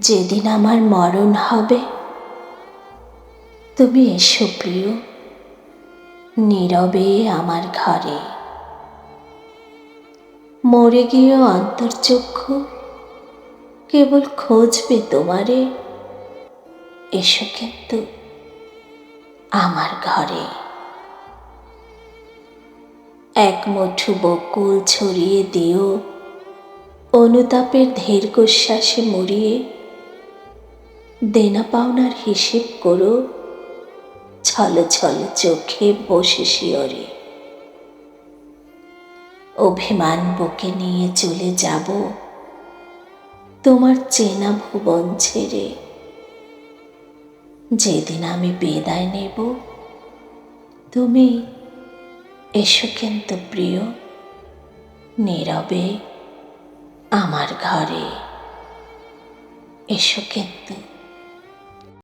যেদিন আমার মরণ হবে, তুমি এসো প্রিয়, নীরবে আমার ঘরে। মরে গিয়েও অন্তর্চক্ষু কেবল খোঁজবে তোমারে, এসো কিন্তু আমার ঘরে। এক মুঠু বকুল ছড়িয়ে দিও, অনুতাপের দীর্ঘশ্বাসে মরিয়ে দেনা পাওনার হিসেব করো। ছল ছল চোখে বসে শিয়রে। অভিমান বুকে নিয়ে চলে যাব। তোমার চেনা ভুবন ছেড়ে। যেদিন আমি বিদায় নেব, তুমি এসো কিন্তু প্রিয়, নীরবে আমার ঘরে। এসো কিন্তু